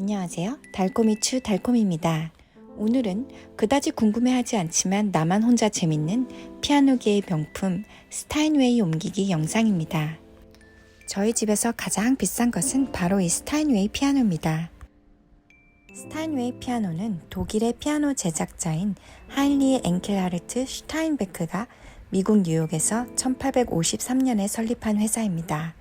안녕하세요. 달콤이추 달콤입니다. 오늘은 그다지 궁금해하지 않지만 나만 혼자 재밌는 피아노계의 명품 스타인웨이 옮기기 영상입니다. 저희 집에서 가장 비싼 것은 바로 이 스타인웨이 피아노입니다. 스타인웨이 피아노는 독일의 피아노 제작자인 하인리 엔켈하르트 슈타인베크가 미국 뉴욕에서 1853년에 설립한 회사입니다.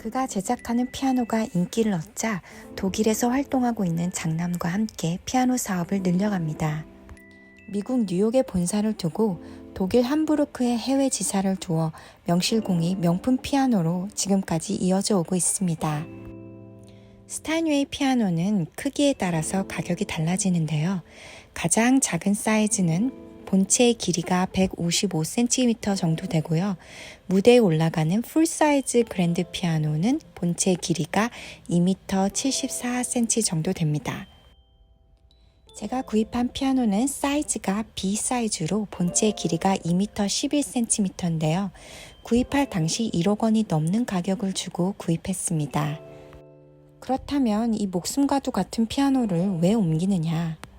그가 제작하는 피아노가 인기를 얻자 독일에서 활동하고 있는 장남과 함께 피아노 사업을 늘려갑니다. 미국 뉴욕에 본사를 두고 독일 함부르크에 해외 지사를 두어 명실공히 명품 피아노로 지금까지 이어져 오고 있습니다. 스타인웨이 피아노는 크기에 따라서 가격이 달라지는데요. 가장 작은 사이즈는 본체의 길이가 155cm 정도 되고요. 무대에 올라가는 풀사이즈 그랜드 피아노는 본체 길이가 2m 74cm 정도 됩니다. 제가 구입한 피아노는 사이즈가 B 사이즈로 본체 길이가 2m 11cm인데요. 구입할 당시 1억 원이 넘는 가격을 주고 구입했습니다. 그렇다면 이 목숨과도 같은 피아노를 왜 옮기느냐?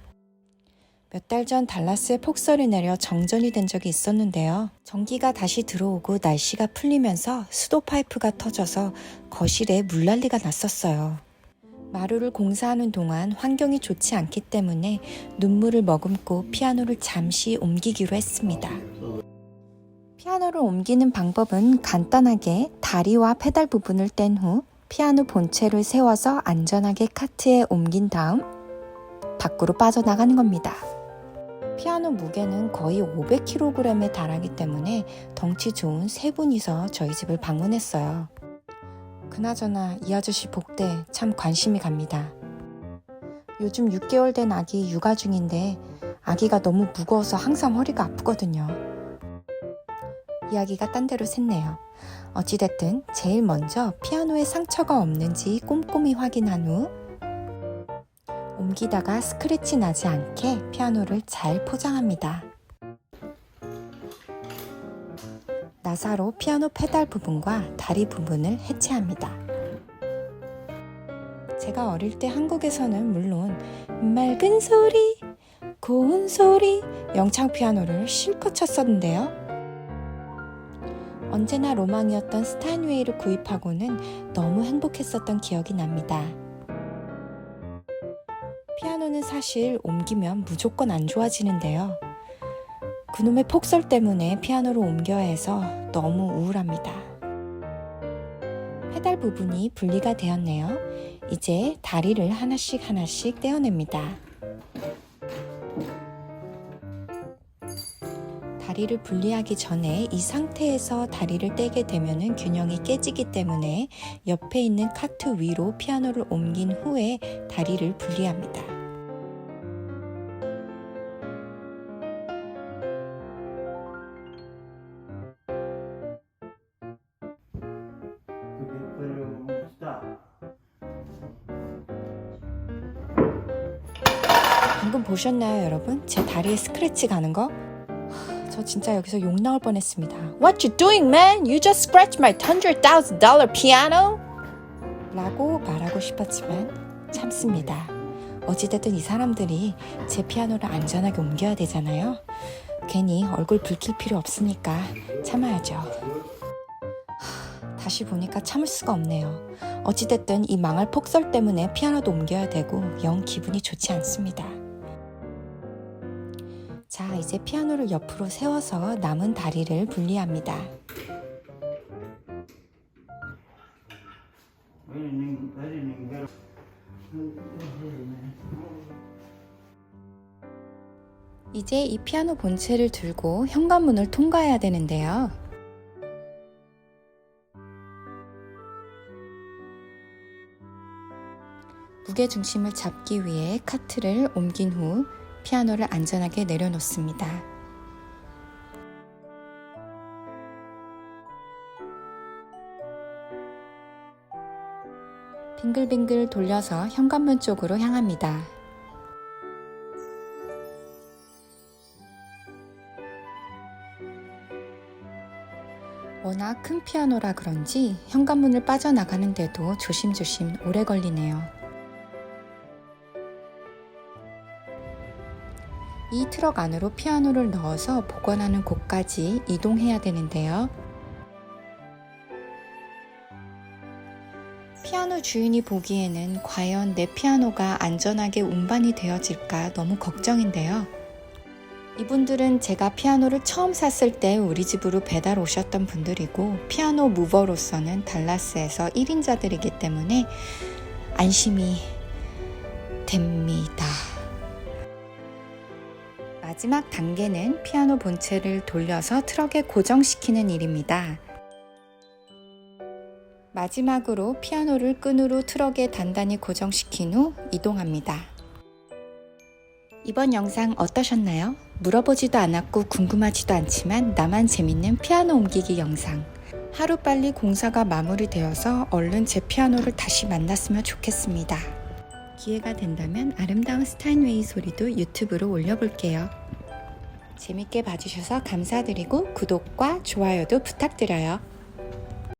몇 달 전 달라스에 폭설이 내려 정전이 된 적이 있었는데요. 전기가 다시 들어오고 날씨가 풀리면서 수도 파이프가 터져서 거실에 물난리가 났었어요. 마루를 공사하는 동안 환경이 좋지 않기 때문에 눈물을 머금고 피아노를 잠시 옮기기로 했습니다. 피아노를 옮기는 방법은 간단하게 다리와 페달 부분을 뗀 후 피아노 본체를 세워서 안전하게 카트에 옮긴 다음 밖으로 빠져나가는 겁니다. 피아노 무게는 거의 500kg에 달하기 때문에 덩치 좋은 세 분이서 저희 집을 방문했어요. 그나저나 이 아저씨 복대 참 관심이 갑니다. 요즘 6개월 된 아기 육아 중인데 아기가 너무 무거워서 항상 허리가 아프거든요. 이야기가 딴 데로 샜네요. 어찌됐든 제일 먼저 피아노에 상처가 없는지 꼼꼼히 확인한 후 옮기다가 스크래치 나지 않게 피아노를 잘 포장합니다. 나사로 피아노 페달 부분과 다리 부분을 해체합니다. 제가 어릴 때 한국에서는 물론 맑은 소리, 고운 소리, 영창 피아노를 실컷 쳤었는데요. 언제나 로망이었던 스타인웨이를 구입하고는 너무 행복했었던 기억이 납니다. 피아노는 사실 옮기면 무조건 안 좋아지는데요. 그놈의 폭설 때문에 피아노를 옮겨야 해서 너무 우울합니다. 페달 부분이 분리가 되었네요. 이제 다리를 하나씩 하나씩 떼어냅니다. 다리를 분리하기 전에 이 상태에서 다리를 떼게 되면 균형이 깨지기 때문에 옆에 있는 카트 위로 피아노를 옮긴 후에 다리를 분리합니다. 방금 보셨나요, 여러분? 제 다리에 스크래치 가는 거? 하, 저 진짜 여기서 욕 나올 뻔했습니다. What you doing, man? You just scratched my hundred thousand dollar piano? 라고 말하고 싶었지만 참습니다. 어찌됐든 이 사람들이 제 피아노를 안전하게 옮겨야 되잖아요. 괜히 얼굴 붉힐 필요 없으니까 참아야죠. 하, 다시 보니까 참을 수가 없네요. 어찌됐든 이 망할 폭설 때문에 피아노도 옮겨야 되고 영 기분이 좋지 않습니다. 자, 이제 피아노를 옆으로 세워서 남은 다리를 분리합니다. 이제 이 피아노 본체를 들고 현관문을 통과해야 되는데요. 무게 중심을 잡기 위해 카트를 옮긴 후 피아노를 안전하게 내려놓습니다. 빙글빙글 돌려서 현관문 쪽으로 향합니다. 워낙 큰 피아노라 그런지 현관문을 빠져나가는데도 조심조심 오래 걸리네요. 이 트럭 안으로 피아노를 넣어서 보관하는 곳까지 이동해야 되는데요. 피아노 주인이 보기에는 과연 내 피아노가 안전하게 운반이 되어질까 너무 걱정인데요. 이분들은 제가 피아노를 처음 샀을 때 우리 집으로 배달 오셨던 분들이고 피아노 무버로서는 달라스에서 1인자들이기 때문에 안심이 됩니다. 마지막 단계는 피아노 본체를 돌려서 트럭에 고정시키는 일입니다. 마지막으로 피아노를 끈으로 트럭에 단단히 고정시킨 후 이동합니다. 이번 영상 어떠셨나요? 물어보지도 않았고 궁금하지도 않지만 나만 재밌는 피아노 옮기기 영상. 하루빨리 공사가 마무리되어서 얼른 제 피아노를 다시 만났으면 좋겠습니다. 기회가 된다면 아름다운 스타인웨이 소리도 유튜브로 올려볼게요. 재밌게 봐주셔서 감사드리고 구독과 좋아요도 부탁드려요.